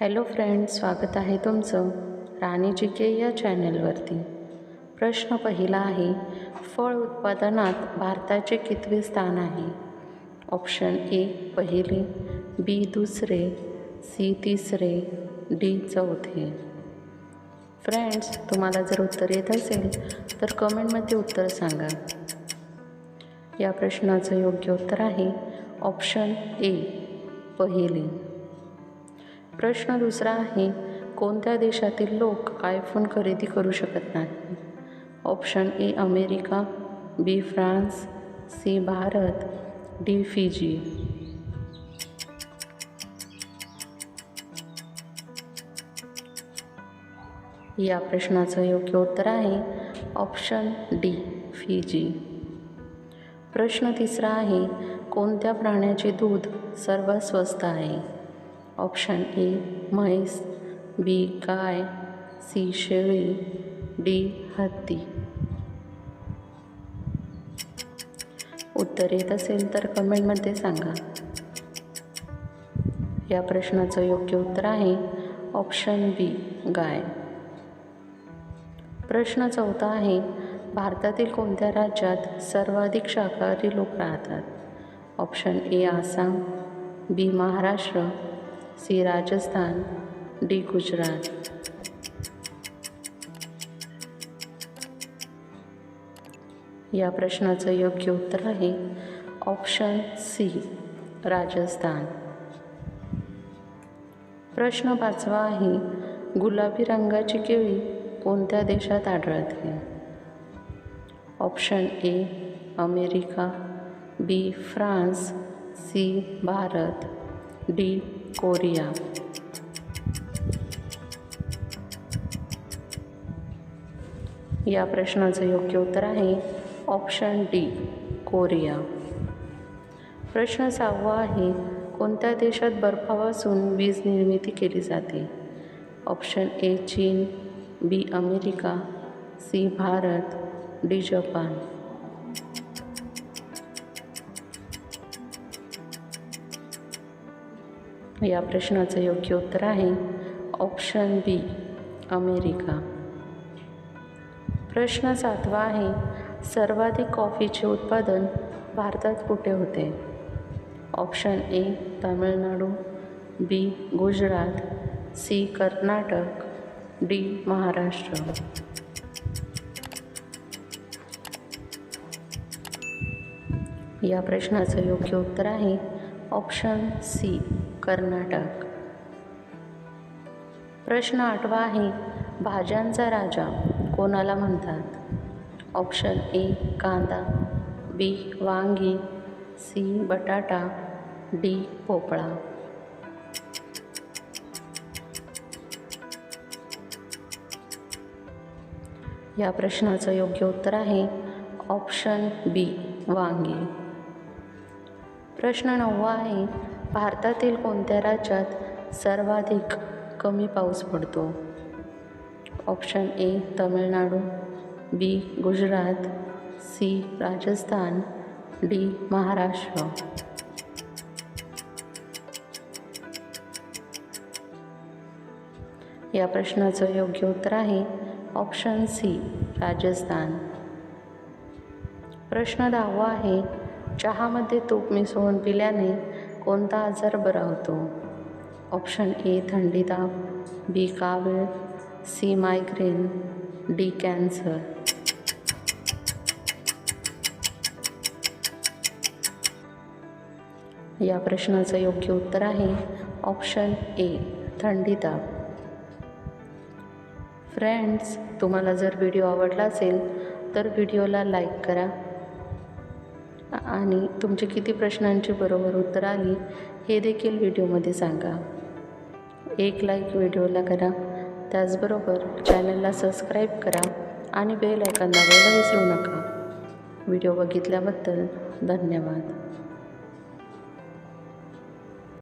Hello friends स्वागत आहे तुमचं राणी जी के या चॅनलवरती. प्रश्न पहिला आहे फळ उत्पादनात भारताचे कितवे स्थान आहे? ऑप्शन ए पहिले बी दुसरे सी तिसरे डी चौथे. फ्रेंड्स तुम्हाला जर उत्तर येत असेल तर कमेंटमध्ये उत्तर सांगा. या प्रश्नाचं योग्य उत्तर आहे ऑप्शन ए पहिले. प्रश्न दुसरा आहे कोणत्या देशातील लोक आयफोन खरेदी करू शकत नाही option A America B France C Bharat. D Fiji या प्रश्नाचं योग्य उत्तर आहे ऑप्शन डी फिजी प्रश्न तिसरा आहे कोणत्या प्राण्याचे दूध सर्वात स्वस्त आहे? ऑप्शन ए म्हैस बी गाय सी शेळी डी हत्ती. उत्तर येत असेल तर कमेंटमध्ये सांगा. या प्रश्नाचं योग्य उत्तर आहे ऑप्शन बी गाय. प्रश्न चौथा आहे भारतातील कोणत्या राज्यात सर्वाधिक शाकाहारी लोक राहतात? Option A Assam B Maharashtra C Rajasthan D Gujarat. या प्रश्नाचं योग्य उत्तर आहे ऑप्शन सी राजस्थान. प्रश्न पाचवा आहे गुलाबी रंगाची केळी कोणत्या देशात आढळते? Option A America B France C Bharat D Korea. या प्रश्नाचं योग्य उत्तर आहे ऑप्शन डी कोरिया. प्रश्न सहावा आहे कोणत्या देशात बर्फापासून वीज निर्मिती केली जाते? ऑप्शन ए चीन B America C Bharat D Japan. या प्रश्नाचं योग्य उत्तर आहे. Option B America. प्रश्न सातवा आहे सर्वाधिक कॉफीचे उत्पादन भारतात कुठे होते? Option A Tamil Nadu. B Gujarat. C Karnataka. D Maharashtra. या प्रश्नाचं योग्य उत्तर आहे ऑप्शन सी कर्नाटक. प्रश्न आठवा आहे भाज्यांचा राजा कोणाला म्हणतात? ऑप्शन ए कांदा बी वांगी सी बटाटा डी भोपळा. या प्रश्नाचं योग्य उत्तर आहे ऑप्शन बी वांगी. प्रश्न नववा आहे भारतातील कोणत्या राज्यात सर्वाधिक कमी पाऊस पडतो? Option A Tamil Nadu B Gujarat C Rajasthan D Maharashtra. या प्रश्नाचं योग्य उत्तर आहे ऑप्शन सी राजस्थान. प्रश्न दहावा आहे चहामध्ये तूप मिसळून पिल्याने कोणता आजार बरा होतो? ऑप्शन ए थंडी ताप बी कावीळ सी मायग्रेन डी कॅन्सर या प्रश्नाचं योग्य उत्तर आहे ऑप्शन ए थंडी ताप. फ्रेंड्स तुम्हाला जर व्हिडिओ आवडला असेल तर व्हिडिओला लाईक करा. आणि तुमचे किती प्रश्नांची बरोबर उत्तर आली हे देखील व्हिडिओमध्ये सांगा. एक लाईक व्हिडिओला करा. त्याचबरोबर चॅनलला सबस्क्राईब करा आणि बेल आयकॉन दाबायला विसरू नका. व्हिडिओ बघितल्याबद्दल धन्यवाद.